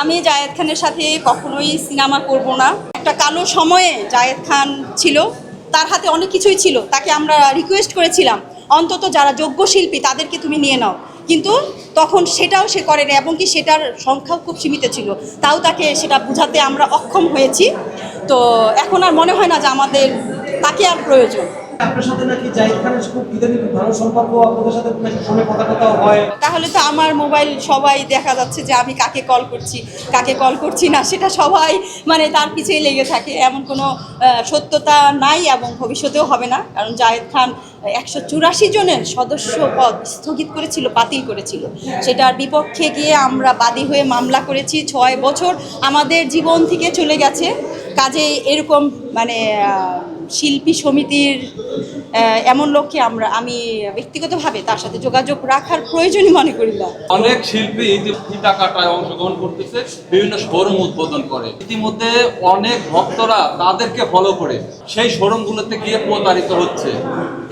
আমি জায়েদ খানের সাথে কখনোই সিনেমা করব না। একটা কালো সময়ে জায়েদ খান ছিল, তার হাতে অনেক কিছুই ছিল, তাকে আমরা রিকোয়েস্ট করেছিলাম, অন্তত যারা যোগ্য শিল্পী তাদেরকে তুমি নিয়ে নাও। কিন্তু তখন সেটাও সে করেনি এবং কি সেটার সংখ্যাও খুব সীমিত ছিল, তাও তাকে সেটা বোঝাতে আমরা অক্ষম হয়েছি। তো এখন আর মনে হয় না যে আমাদের, তাকে আর প্রয়োজন। আপনার সাথে নাকি জাহিদ খানের খুব ইদানিং ভালো সম্পর্ক, আপনাদের সাথে ফোনে কথা কথা হয়। তাহলে তো আমার মোবাইল সবাই দেখা যাচ্ছে যে আমি কাকে কল করছি, কাকে কল করছি না, সেটা সবাই মানে তার পিছিয়ে লেগে থাকে। এমন কোনো সত্যতা নাই এবং ভবিষ্যতেও হবে না। কারণ জায়েদ খান একশো চুরাশি জনের সদস্য পদ স্থগিত করেছিল, বাতিল করেছিল। সেটার বিপক্ষে গিয়ে আমরা বাদী হয়ে মামলা করেছি ছয় বছর। আমাদের জীবন থেকে চলে গেছে। কাজে এরকম মানে শিল্পী সমিতির এমন লোককে আমরা আমি ব্যক্তিগতভাবে তার সাথে যোগাযোগ রাখার প্রয়োজনই মনে করি না। অনেক শিল্পী এই যে ফিতা কাটায় অংশগ্রহণ করতেছে বিভিন্ন শোরুম উদ্বোধন করে। ইতিমধ্যে অনেক ভক্তরা তাদেরকে ফলো করে। সেই শোরুমগুলোতে গিয়ে প্রতারিত হচ্ছে।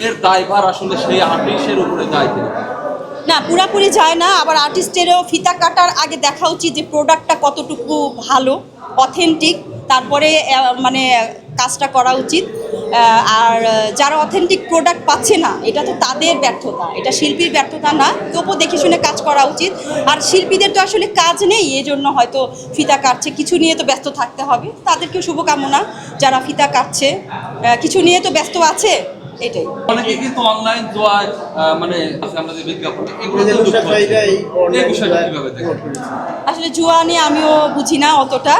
এর দায়ভার আসলে সেই আর্টিস্টের উপরে যায় কিনা? না পুরাপুরি যায় না। আবার আর্টিস্টেরও ফিতা কাটার আগে দেখা উচিত যে প্রোডাক্টটা কতটুকু ভালো অথেন্টিক তারপরে মানে কাজটা করা উচিত। আর যারা অথেন্টিক প্রোডাক্ট পাচ্ছে না এটা তো তাদের ব্যর্থতা। এটা শিল্পীর ব্যর্থতা না তবুও দেখে শুনে কাজ করা উচিত। আর শিল্পীদের তো আসলে কাজ নেই এই জন্য হয়তো ফিতা কাটছে। কিছু নিয়ে তো ব্যস্ত থাকতে হবে। তাদেরকে শুভকামনা যারা ফিতা কাটছে। কিছু নিয়ে তো ব্যস্ত আছে এটাই। অনেকে কিন্তু অনলাইন জোয়ায় মানে আমরা যে বিজ্ঞাপন এগুলো এই বিষয়টা কীভাবে দেখেন? আসলে জুয়া নিয়ে আমিও বুঝি না অতটা।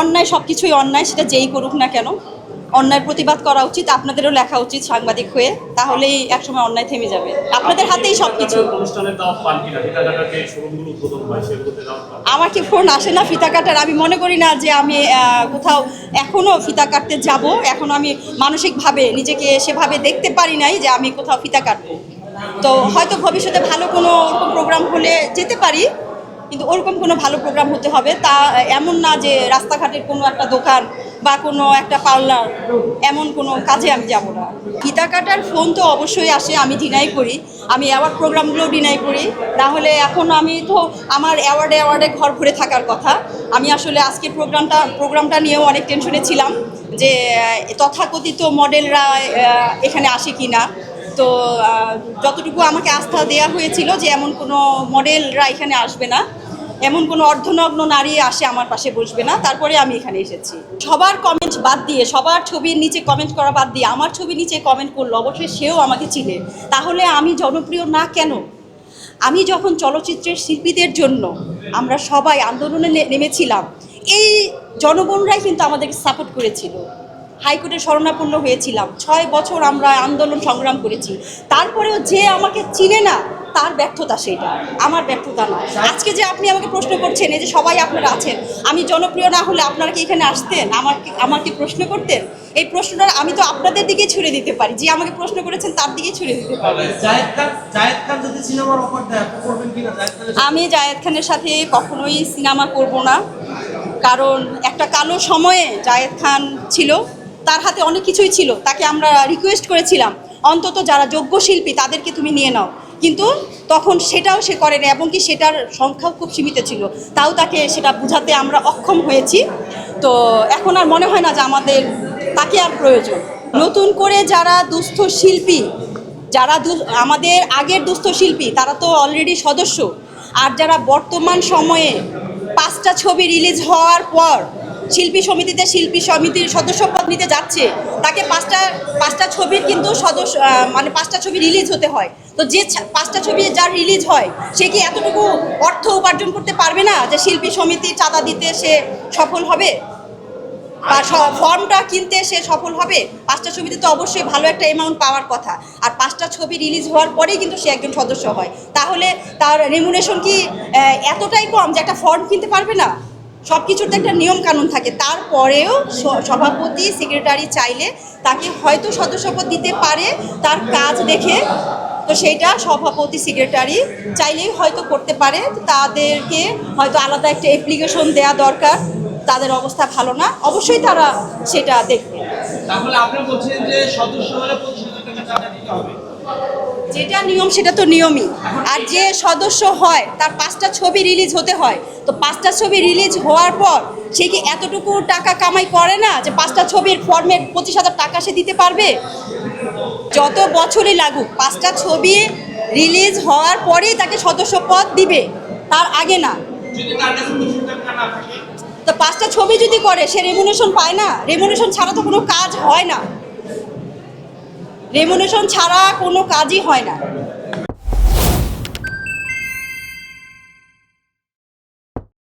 অন্যায় সব কিছুই অন্যায়, সেটা যেই করুক না কেন, অন্যায়ের প্রতিবাদ করা উচিত, আপনাদেরও লেখা উচিত সাংবাদিক হয়ে, তাহলেই একসময় অন্যায় থেমে যাবে। আপনাদের হাতেই সব কিছু আমার কি ফোন আসে না ফিতা কাটার, আমি মনে করি না যে আমি কোথাও এখনও ফিতা কাটতে যাব, এখন আমি মানসিকভাবে নিজেকে সেভাবে দেখতে পারি নাই যে আমি কোথাও ফিতা কাটবো। তো হয়তো ভবিষ্যতে ভালো কোনো প্রোগ্রাম হলে যেতে পারি কিন্তু ওরকম কোনো ভালো প্রোগ্রাম হতে হবে। তা এমন না যে রাস্তাঘাটের কোনো একটা দোকান বা কোনো একটা পার্লার এমন কোনো কাজে আমি যাব না। ফিতা কাটার ফোন তো অবশ্যই আসে, আমি ডিনাই করি। আমি অ্যাওয়ার্ড প্রোগ্রামগুলোও ডিনাই করি। তাহলে এখন আমি তো আমার অ্যাওয়ার্ডে অ্যাওয়ার্ডে ঘর ভরে থাকার কথা। আমি আসলে আজকে প্রোগ্রামটা প্রোগ্রামটা নিয়েও অনেক টেনশনে ছিলাম যে তথাকথিত মডেলরা এখানে আসে কি না তো যতটুকু আমাকে আস্থা দেওয়া হয়েছিল যে এমন কোনো মডেলরা এখানে আসবে না, এমন কোনো অর্ধনগ্ন নারী আসে আমার পাশে বসবে না, তারপরে আমি এখানে এসেছি। সবার কমেন্ট বাদ দিয়ে, সবার ছবির নিচে কমেন্ট করা বাদ দিয়ে, আমার ছবির নিচে কমেন্ট করল, অবশ্যই সেও আমাকে চিনে। তাহলে আমি জনপ্রিয় না কেন? আমি যখন চলচ্চিত্রের শিল্পীদের জন্য আমরা সবাই আন্দোলনে নেমেছিলাম, এই জনগণরাই কিন্তু আমাদেরকে সাপোর্ট করেছিল। হাইকোর্টে শরণাপন্ন হয়েছিলাম। ছয় বছর আমরা আন্দোলন সংগ্রাম করেছি। তারপরেও যে আমাকে চিনে না তার ব্যর্থতা সেটা। আমার ব্যর্থতা না আজকে যে আপনি আমাকে প্রশ্ন করছেন এই যে সবাই আপনারা আছেন আমি জনপ্রিয় না হলে আপনারা কি এখানে আসতেন? আমার কি- আমাকে প্রশ্ন করতেন? এই প্রশ্নটা আমি তো আপনাদের দিকেই ছুড়ে দিতে পারি। যে আমাকে প্রশ্ন করেছেন তার দিকেই ছুড়ে দিতে পারি? আমি জায়েদ খানের সাথে কখনোই সিনেমা করব না। কারণ একটা কালো সময়ে জায়েদ খান ছিল। তার হাতে অনেক কিছুই ছিল, তাকে আমরা রিকোয়েস্ট করেছিলাম। অন্তত যারা যোগ্য শিল্পী, তাদেরকে তুমি নিয়ে নাও। কিন্তু তখন সেটাও সে করেনি এবং কি সেটার সংখ্যাও খুব সীমিত ছিল। তাও তাকে সেটা বোঝাতে আমরা অক্ষম হয়েছি। তো এখন আর মনে হয় না যে আমাদের তাকে আর প্রয়োজন। নতুন করে যারা দুস্থ শিল্পী, যারা আমাদের আগের দুস্থ শিল্পী, তারা তো অলরেডি সদস্য। আর যারা বর্তমান সময়ে পাঁচটা ছবি রিলিজ হওয়ার পর শিল্পী সমিতিতে শিল্পী সমিতির সদস্যপদ নিতে যাচ্ছে, তাকে পাঁচটা পাঁচটা ছবির কিন্তু সদস্য মানে পাঁচটা ছবি রিলিজ হতে হয়। তো যে পাঁচটা ছবি যার রিলিজ হয়, সে কি এতটুকু অর্থ উপার্জন করতে পারবে না যে শিল্পী সমিতি চাঁদা দিতে সে সফল হবে? বা ফর্মটা কিনতে সে সফল হবে? পাঁচটা ছবিতে তো অবশ্যই ভালো একটা অ্যামাউন্ট পাওয়ার কথা। আর পাঁচটা ছবি রিলিজ হওয়ার পরেই কিন্তু সে একজন সদস্য হয়। তাহলে তার রেমুনেশন কি এতটাই কম যে একটা ফর্ম কিনতে পারবে না? সব কিছুর তো একটা নিয়ম কানুন থাকে। তারপরেও সভাপতি সেক্রেটারি চাইলে তাকে হয়তো সদস্যপদ দিতে পারে, তার কাজ দেখে। তো সেইটা সভাপতি সেক্রেটারি চাইলেই হয়তো করতে পারে। তাদেরকে হয়তো আলাদা একটা অ্যাপ্লিকেশন দেওয়া দরকার। তাদের অবস্থা ভালো না। অবশ্যই তারা সেটা দেখবে। তাহলে আপনি বলছেন যে সদস্য হলে পঁচিশ টাকা দিতে হবে। যেটা নিয়ম সেটা তো নিয়মই। আর যে সদস্য হয় তার পাঁচটা ছবি রিলিজ হতে হয়। তো পাঁচটা ছবি রিলিজ হওয়ার পর সে কি এতটুকু টাকা কামাই করে না যে পাঁচটা ছবির ফর্মেট পঁচিশ হাজার টাকা সে দিতে পারবে? যত বছরই লাগুক পাঁচটা ছবি রিলিজ হওয়ার পরেই তাকে সদস্য পদ দিবে তার আগে না। তো পাঁচটা ছবি যদি করে সে রেমুনেশন পায় না। রেমুনেশন ছাড়া তো কোনো কাজ হয় না। রেমুনেশন ছাড়া কোনো কাজই হয় না।